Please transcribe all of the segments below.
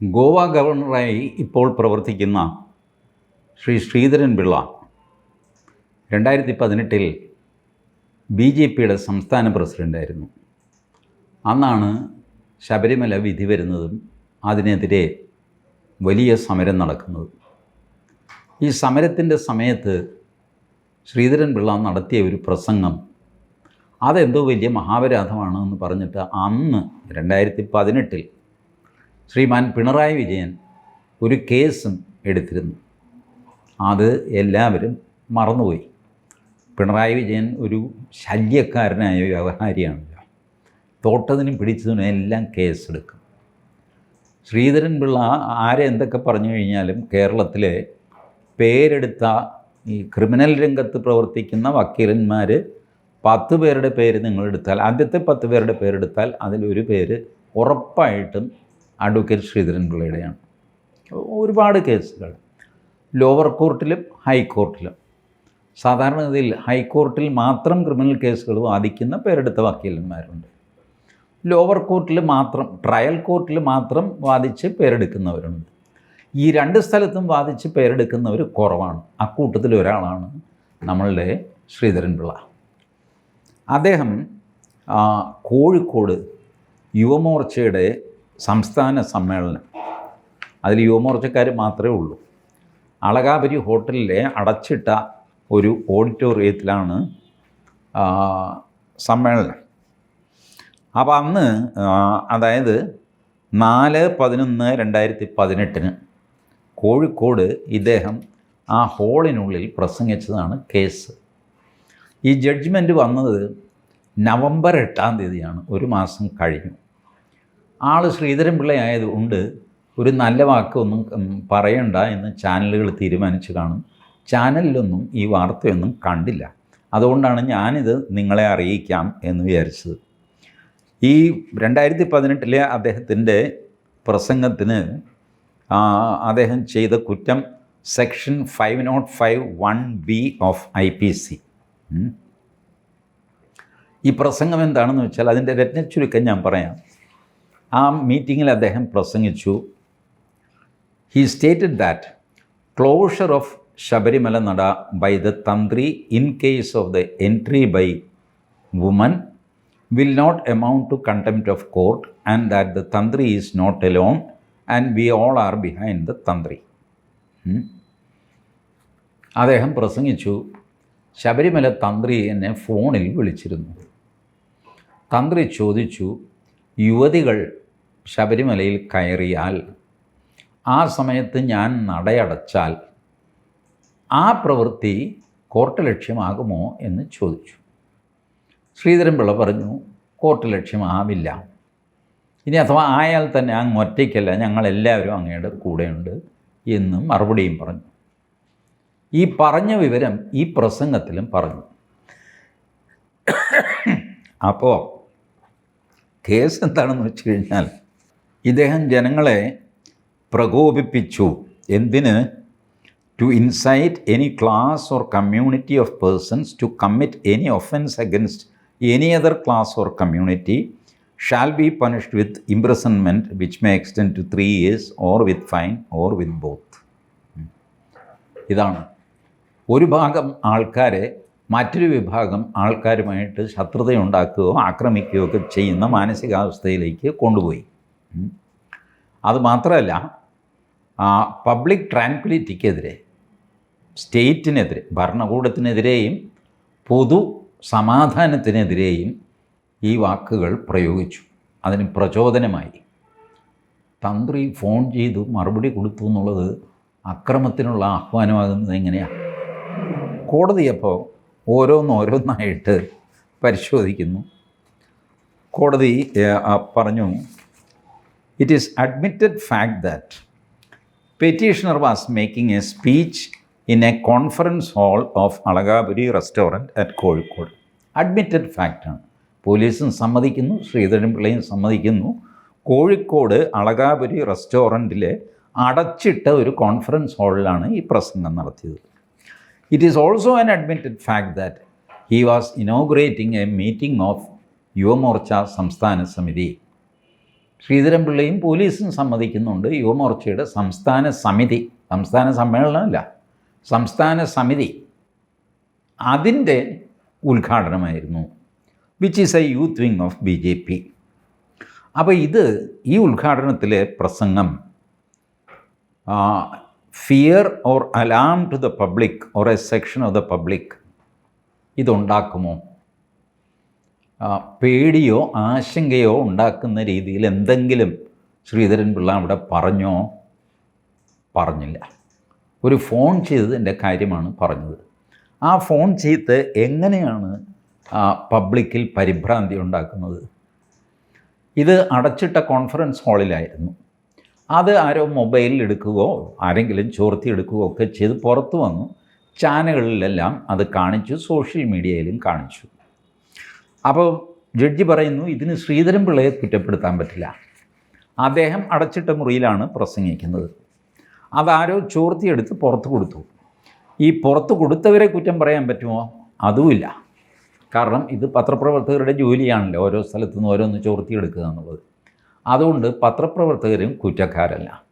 ഗോവ ഗവർണറായി ഇപ്പോൾ പ്രവർത്തിക്കുന്ന ശ്രീ ശ്രീധരൻ പിള്ള രണ്ടായിരത്തി പതിനെട്ടിൽ ബി ജെ പിയുടെ സംസ്ഥാന പ്രസിഡന്റായിരുന്നു അന്നാണ് ശബരിമല വിധി വരുന്നതും അതിനെതിരെ വലിയ സമരം നടക്കുന്നത്. ഈ സമരത്തിന്റെ സമയത്ത് ശ്രീധരൻ പിള്ള നടത്തിയ ഒരു പ്രസംഗം അതെന്തോ വലിയ മഹാപരാധമാണ് എന്ന് പറഞ്ഞിട്ട് അന്ന് രണ്ടായിരത്തി പതിനെട്ടിൽ ശ്രീമാൻ പിണറായി വിജയൻ ഒരു കേസും എടുത്തിരുന്നു. അത് എല്ലാവരും മറന്നുപോയി. പിണറായി വിജയൻ ഒരു ശല്യക്കാരനായ വ്യവഹാരിയാണല്ലോ. തോട്ടതിനും പിടിച്ചതിനും എല്ലാം കേസെടുക്കും. ശ്രീധരൻ പിള്ള ആരെ എന്തൊക്കെ പറഞ്ഞു കഴിഞ്ഞാലും കേരളത്തിലെ പേരെടുത്ത ഈ ക്രിമിനൽ രംഗത്ത് പ്രവർത്തിക്കുന്ന വക്കീലന്മാർ പത്ത് പേരുടെ പേര് നിങ്ങളെടുത്താൽ ആദ്യത്തെ പത്ത് പേരുടെ പേരെടുത്താൽ അതിലൊരു പേര് ഉറപ്പായിട്ടും അഡ്വക്കേറ്റ് ശ്രീധരൻ പിള്ളയുടെയാണ് ഒരുപാട് കേസുകൾ. ലോവർ കോർട്ടിലും ഹൈക്കോർട്ടിലും സാധാരണഗതിയിൽ ഹൈക്കോർട്ടിൽ മാത്രം ക്രിമിനൽ കേസുകൾ വാദിക്കുന്ന പേരെടുത്ത വക്കീലന്മാരുണ്ട്. ലോവർ കോർട്ടിൽ മാത്രം ട്രയൽ കോർട്ടിൽ മാത്രം വാദിച്ച് പേരെടുക്കുന്നവരുണ്ട്. ഈ രണ്ട് സ്ഥലത്തും വാദിച്ച് പേരെടുക്കുന്നവർ കുറവാണ്. അക്കൂട്ടത്തിൽ ഒരാളാണ് നമ്മളുടെ ശ്രീധരൻ പിള്ള അദ്ദേഹം കോഴിക്കോട് യുവമോർച്ചയുടെ സംസ്ഥാന സമ്മേളനം. അതിൽ യുവമോർച്ചക്കാർ മാത്രമേ ഉള്ളൂ. അളകാപുരി ഹോട്ടലിലെ അടച്ചിട്ട ഒരു ഓഡിറ്റോറിയത്തിലാണ് സമ്മേളനം. അപ്പോൾ അന്ന് അതായത് നാല് പതിനൊന്ന് രണ്ടായിരത്തി പതിനെട്ടിന് കോഴിക്കോട് ഇദ്ദേഹം ആ ഹോളിനുള്ളിൽ പ്രസംഗിച്ചതാണ് കേസ്. ഈ ജഡ്ജ്മെന്റ് വന്നത് നവംബർ എട്ടാം തീയതിയാണ് ഒരു മാസം കഴിഞ്ഞു. ആൾ ശ്രീധരൻ പിള്ളയായതുകൊണ്ട് ഒരു നല്ല വാക്കൊന്നും പറയണ്ട എന്ന് ചാനലുകൾ തീരുമാനിച്ചു കാണും. ചാനലിലൊന്നും ഈ വാർത്തയൊന്നും കണ്ടില്ല. അതുകൊണ്ടാണ് ഞാനിത് നിങ്ങളെ അറിയിക്കാം എന്ന് വിചാരിച്ചത്. ഈ രണ്ടായിരത്തി പതിനെട്ടിലെ അദ്ദേഹത്തിന്റെ പ്രസംഗത്തിന് അദ്ദേഹം ചെയ്ത കുറ്റം section five nought five one B of I P C. ഈ പ്രസംഗം എന്താണെന്ന് വെച്ചാൽ അതിന്റെ രത്നച്ചുരുക്കം ഞാൻ പറയാം. ആ മീറ്റിങ്ങിൽ അദ്ദേഹം പ്രസംഗിച്ചു. He stated that closure of Sabarimala nada by the tantri in case of the entry by woman will not amount to contempt of court and that the tantri is not alone and we all are behind the tantri. അദ്ദേഹം പ്രസംഗിച്ചു. ശബരിമല തന്ത്രി എന്നെ ഫോണിൽ വിളിച്ചിരുന്നു. തന്ത്രി ചോദിച്ചു യുവതികൾ ശബരിമലയിൽ കയറിയാൽ ആ സമയത്ത് ഞാൻ നടയടച്ചാൽ ആ പ്രവൃത്തി കോർട്ട് ലക്ഷ്യമാകുമോ എന്ന് ചോദിച്ചു. ശ്രീധരൻപിള്ള പറഞ്ഞു കോർട്ട് ലക്ഷ്യമാവില്ല. ഇനി അഥവാ ആയാൽ തന്നെ അങ്ങ് ഒറ്റയ്ക്കല്ല ഞങ്ങളെല്ലാവരും അങ്ങയുടെ കൂടെയുണ്ട് എന്നും മറുപടിയും പറഞ്ഞു. ഈ പറഞ്ഞ വിവരം ഈ പ്രസംഗത്തിലും പറഞ്ഞു. അപ്പോൾ കേസ് എന്താണെന്ന് വെച്ച് കഴിഞ്ഞാൽ ഇദ്ദേഹം ജനങ്ങളെ പ്രകോപിപ്പിച്ചു. എന്തിന്? To incite any class or community of persons to commit any offence against any other class or community shall be punished with imprisonment which may extend to three years or with fine or with both ഇതാണ്. ഒരു ഭാഗം ആൾക്കാരെ മറ്റൊരു വിഭാഗം ആൾക്കാരുമായിട്ട് ശത്രുതയുണ്ടാക്കുകയോ ആക്രമിക്കുകയോ ഒക്കെ ചെയ്യുന്ന മാനസികാവസ്ഥയിലേക്ക് കൊണ്ടുപോയി. ഉം. അത് മാത്രമല്ല പബ്ലിക് ട്രാൻക്വിലിറ്റിക്കെതിരെ സ്റ്റേറ്റിനെതിരെ ഭരണകൂടത്തിനെതിരെയും പൊതു സമാധാനത്തിനെതിരെയും ഈ വാക്കുകൾ പ്രയോഗിച്ചു. അതിന് പ്രചോദനമായി. തന്ത്രി ഫോൺ ചെയ്തു മറുപടി കൊടുത്തു എന്നുള്ളത് അക്രമത്തിനുള്ള ആഹ്വാനമാകുന്നത് എങ്ങനെയാണ് കോടതിയപ്പോൾ ഓരോന്നോരോന്നായിട്ട് പരിശോധിക്കുന്നു. കോടതി പറഞ്ഞു it is admitted fact that petitioner was making a speech in a conference hall of Alakapuri restaurant at Kozhikode admitted ഫാക്റ്റാണ് പോലീസും സമ്മതിക്കുന്നു ശ്രീധരൻ പിള്ളയും സമ്മതിക്കുന്നു. കോഴിക്കോട് അളകാപുരി റെസ്റ്റോറന്റിലെ അടച്ചിട്ട ഒരു കോൺഫറൻസ് ഹാളിലാണ് ഈ പ്രസംഗം നടത്തിയത്. It is also an admitted fact that he was inaugurating a meeting of Yuvamorcha സംസ്ഥാന സമിതി. ശ്രീധരൻപിള്ളയും പോലീസും സമ്മതിക്കുന്നുണ്ട്. യുവമോർച്ചയുടെ സംസ്ഥാന സമിതി സംസ്ഥാന സമ്മേളനമല്ല സംസ്ഥാന സമിതി അതിന്റെ ഉദ്ഘാടനമായിരുന്നു which is a youth wing of B J P അപ്പോൾ ഇത് ഈ ഉദ്ഘാടനത്തിലെ പ്രസംഗം fear or alarm to the public or a section of the public ഇതുണ്ടാക്കുമോ? പേടിയോ ആശങ്കയോ ഉണ്ടാക്കുന്ന രീതിയിൽ എന്തെങ്കിലും ശ്രീധരൻ പിള്ള അവിടെ പറഞ്ഞോ? പറഞ്ഞില്ല. ഒരു ഫോൺ ചെയ്തതിന്റെ കാര്യമാണ് പറഞ്ഞത്. ആ ഫോൺ ചെയ്ത് എങ്ങനെയാണ് പബ്ലിക്കിൽ പരിഭ്രാന്തി ഉണ്ടാക്കുന്നത്? ഇത് അടച്ചിട്ട കോൺഫറൻസ് ഹാളിലായിരുന്നു. അത് ആരോ മൊബൈലിൽ എടുക്കുകയോ ആരെങ്കിലും ചോർത്തി എടുക്കുകയോ ഒക്കെ ചെയ്ത് പുറത്തു വന്നു. ചാനലുകളിലെല്ലാം അത് കാണിച്ചു സോഷ്യൽ മീഡിയയിലും കാണിച്ചു. അപ്പോൾ ജഡ്ജി പറയുന്നു ഇതിന് ശ്രീധരൻ പിള്ളയെ കുറ്റപ്പെടുത്താൻ പറ്റില്ല. അദ്ദേഹം അടച്ചിട്ട മുറിയിലാണ് പ്രസംഗിക്കുന്നത്. അതാരോ ചോർത്തിയെടുത്ത് പുറത്ത് കൊടുത്തു. ഈ പുറത്ത് കൊടുത്തവരെ കുറ്റം പറയാൻ പറ്റുമോ? അതുമില്ല. കാരണം ഇത് പത്രപ്രവർത്തകരുടെ ജോലിയാണല്ലോ ഓരോ സ്ഥലത്തു നിന്ന് ഓരോന്ന് ചോർത്തിയെടുക്കുക എന്നുള്ളത്. അതുകൊണ്ട് പത്രപ്രവർത്തകരും കുറ്റക്കാരല്ല.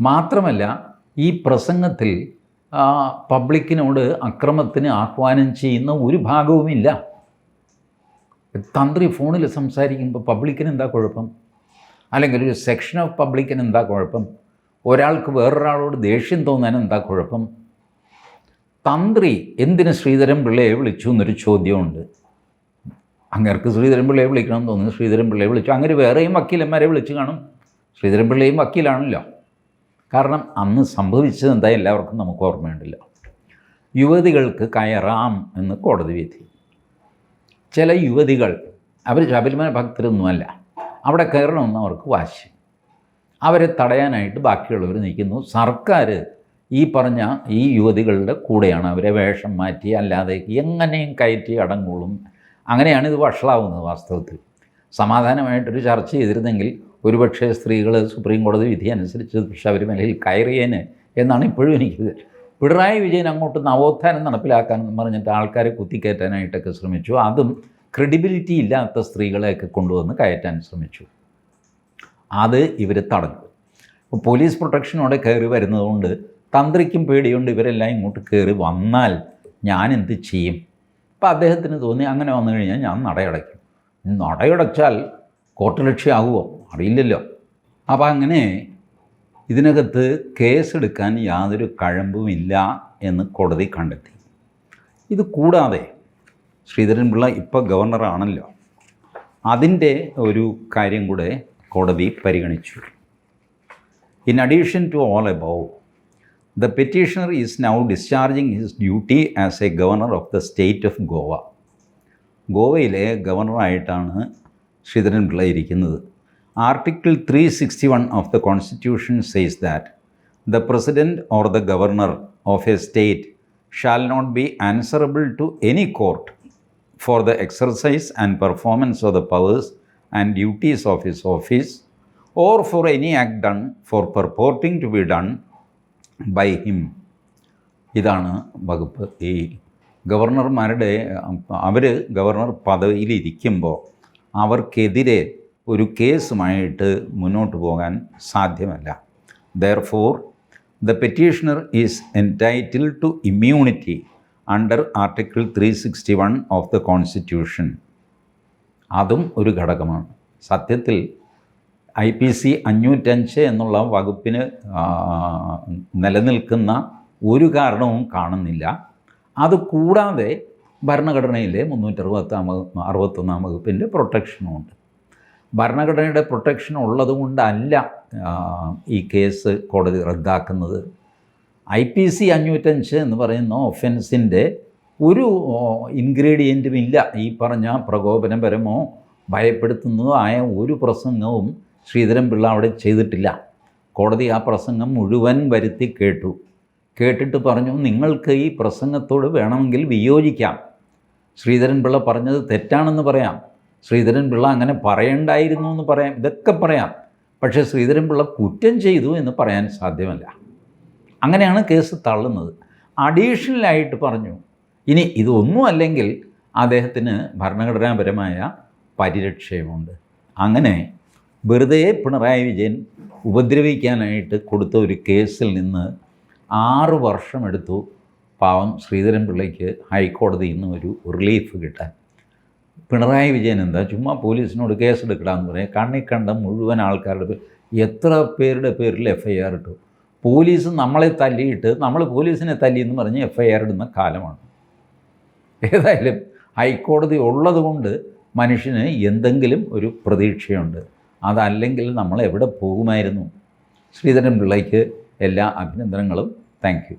മാത്രമല്ല ഈ പ്രസംഗത്തിൽ പബ്ലിക്കിനോട് അക്രമത്തിന് ആഹ്വാനം ചെയ്യുന്ന ഒരു ഭാഗവുമില്ല. തന്ത്രി ഫോണിൽ സംസാരിക്കുമ്പോൾ പബ്ലിക്കിന് എന്താ കുഴപ്പം? അല്ലെങ്കിൽ ഒരു സെക്ഷൻ ഓഫ് പബ്ലിക്കിന് എന്താ കുഴപ്പം? ഒരാൾക്ക് വേറൊരാളോട് ദേഷ്യം തോന്നാൻ എന്താ കുഴപ്പം? തന്ത്രി എന്തിന് ശ്രീധരൻ പിള്ളയെ വിളിച്ചു എന്നൊരു ചോദ്യമുണ്ട്. അങ്ങേർക്ക് ശ്രീധരൻ പിള്ളയെ വിളിക്കണം തോന്നുന്നു. ശ്രീധരൻ പിള്ളയെ വിളിച്ചു. അങ്ങനെ വേറെയും വക്കീലന്മാരെ വിളിച്ചു കാണും. ശ്രീധരൻ പിള്ളയും വക്കീലാണല്ലോ. കാരണം അന്ന് സംഭവിച്ചത് എന്താ എല്ലാവർക്കും നമുക്ക് ഓർമ്മയുണ്ടല്ലോ. യുവതികൾക്ക് കയറാം എന്ന് കോടതി വിധി. ചില യുവതികൾ അവർ ശബരിമല ഭക്തരൊന്നുമല്ല. അവിടെ കയറണമെന്ന് അവർക്ക് വാശി. അവരെ തടയാനായിട്ട് ബാക്കിയുള്ളവർ നിൽക്കുന്നു. സർക്കാർ ഈ പറഞ്ഞ ഈ യുവതികളുടെ കൂടെയാണ് അവരെ വേഷം മാറ്റി അല്ലാതെ എങ്ങനെയും കയറ്റി അടങ്ങുള്ളും. അങ്ങനെയാണ് ഇത് വഷളാവുന്നത് വാസ്തവത്തിൽ. സമാധാനമായിട്ടൊരു ചർച്ച ചെയ്തിരുന്നെങ്കിൽ ഒരുപക്ഷേ സ്ത്രീകൾ സുപ്രീം കോടതി വിധി അനുസരിച്ച് ശബരിമലയിൽ കയറിയേന് എന്നാണ് ഇപ്പോഴും എനിക്ക് പിണറായി വിജയൻ അങ്ങോട്ട് നവോത്ഥാനം നടപ്പിലാക്കാൻ എന്ന് പറഞ്ഞിട്ട് ആൾക്കാരെ കുത്തിക്കയറ്റാനായിട്ടൊക്കെ ശ്രമിച്ചു. അതും ക്രെഡിബിലിറ്റി ഇല്ലാത്ത സ്ത്രീകളെയൊക്കെ കൊണ്ടുവന്ന് കയറ്റാൻ ശ്രമിച്ചു. അത് ഇവർ തടഞ്ഞു. പോലീസ് പ്രൊട്ടക്ഷനോടെ കയറി വരുന്നതുകൊണ്ട് തന്ത്രിക്കും പേടിയുണ്ട് ഇവരെല്ലാം ഇങ്ങോട്ട് കയറി വന്നാൽ ഞാൻ എന്ത് ചെയ്യും? അപ്പോൾ അദ്ദേഹത്തിന് തോന്നി അങ്ങനെ വന്നു കഴിഞ്ഞാൽ ഞാൻ നടയടയ്ക്കും. നടയടച്ചാൽ കോട്ടലക്ഷ്യമാകുമോ അറിയില്ലല്ലോ. അപ്പോൾ അങ്ങനെ ഇതിനകത്ത് കേസെടുക്കാൻ യാതൊരു കഴമ്പുമില്ല എന്ന് കോടതി കണ്ടെത്തി. ഇത് കൂടാതെ ശ്രീധരൻപിള്ള ഇപ്പോൾ ഗവർണറാണല്ലോ അതിന്റെ ഒരു കാര്യം കൂടെ കോടതി പരിഗണിച്ചു. In addition to all above the petitioner is now discharging his duty as a governor of the state of Goa ഗോവയിലെ ഗവർണറായിട്ടാണ് ശ്രീധരൻപിള്ള ഇരിക്കുന്നത്. article three sixty one of the constitution says that the president or the governor of a state shall not be answerable to any court for the exercise and performance of the powers and duties of his office or for any act done for purporting to be done by him ഇതാണ് വകുപ്പ് ഈ ഗവർണർമാരുടെ അവർ governor പദവിയിലിരിക്കുമ്പോൾ അവർക്കെതിരെ ഒരു കേസുമായിട്ട് മുന്നോട്ട് പോകാൻ സാധ്യമല്ല. Therefore the petitioner is entitle to immunity under article three sixty one of the constitution അതും ഒരു ഘടകമാണ്. സത്യത്തിൽ ഐ പി സി അഞ്ഞൂറ്റഞ്ച് എന്നുള്ള വകുപ്പിന് നിലനിൽക്കുന്ന ഒരു കാരണവും കാണുന്നില്ല. അത് കൂടാതെ ഭരണഘടനയിലെ മുന്നൂറ്ററുപത്താം വകുപ്പ് അറുപത്തൊന്നാം വകുപ്പിന്റെ പ്രൊട്ടക്ഷനുമുണ്ട് ഭരണഘടനയുടെ പ്രൊട്ടക്ഷൻ ഉള്ളതുകൊണ്ടല്ല ഈ കേസ് കോടതി റദ്ദാക്കുന്നത്. ഐ പി സി അഞ്ഞൂറ്റഞ്ച് എന്ന് പറയുന്ന ഒഫൻസിന്റെ ഒരു ഇൻഗ്രീഡിയന്റും ഇല്ല. ഈ പറഞ്ഞ പ്രകോപനപരമോ ഭയപ്പെടുത്തുന്നതോ ആയ ഒരു പ്രസംഗവും ശ്രീധരൻ പിള്ള അവിടെ ചെയ്തിട്ടില്ല. കോടതി ആ പ്രസംഗം മുഴുവൻ വരുത്തി കേട്ടു. കേട്ടിട്ട് പറഞ്ഞു നിങ്ങൾക്ക് ഈ പ്രസംഗത്തോട് വേണമെങ്കിൽ വിയോജിക്കാം. ശ്രീധരൻ പിള്ള പറഞ്ഞത് തെറ്റാണെന്ന് പറയാം. ശ്രീധരൻ പിള്ള അങ്ങനെ പറയണ്ടായിരുന്നു എന്ന് പറയാം. ഇതൊക്കെ പറയാം. പക്ഷേ ശ്രീധരൻ പിള്ള കുറ്റം ചെയ്തു എന്ന് പറയാൻ സാധ്യമല്ല. അങ്ങനെയാണ് കേസ് തള്ളുന്നത്. അഡീഷണലായിട്ട് പറഞ്ഞു. ഇനി ഇതൊന്നും അല്ലെങ്കിൽ അദ്ദേഹത്തിന് ഭരണഘടനാപരമായ പരിരക്ഷയുമുണ്ട്. അങ്ങനെ വെറുതെ പിണറായി വിജയൻ ഉപദ്രവിക്കാനായിട്ട് കൊടുത്ത ഒരു കേസിൽ നിന്ന് ആറു വർഷമെടുത്തു. പാവം ശ്രീധരൻ പിള്ളയ്ക്ക് ഹൈക്കോടതിയിൽ നിന്ന് ഒരു റിലീഫ് കിട്ടാൻ. പിണറായി വിജയൻ എന്താ? ചുമ്മാ പോലീസിനോട് കേസെടുക്കടാന്ന് പറയാം കണ്ണി കണ്ട മുഴുവൻ ആൾക്കാരുടെ എത്ര പേരുടെ പേരിൽ എഫ് ഐ ആർ ഇട്ടു? പോലീസ് നമ്മളെ തല്ലിയിട്ട് നമ്മൾ പോലീസിനെ തല്ലി എന്ന് പറഞ്ഞ് എഫ് ഐ ആർ ഇടുന്ന കാലമാണ്. ഏതായാലും ഹൈക്കോടതി ഉള്ളതുകൊണ്ട് മനുഷ്യന് എന്തെങ്കിലും ഒരു പ്രതീക്ഷയുണ്ട്. അതല്ലെങ്കിൽ നമ്മൾ എവിടെ പോകുമായിരുന്നു? ശ്രീധരൻ പിള്ളയ്ക്ക് എല്ലാ അഭിനന്ദനങ്ങളും. താങ്ക്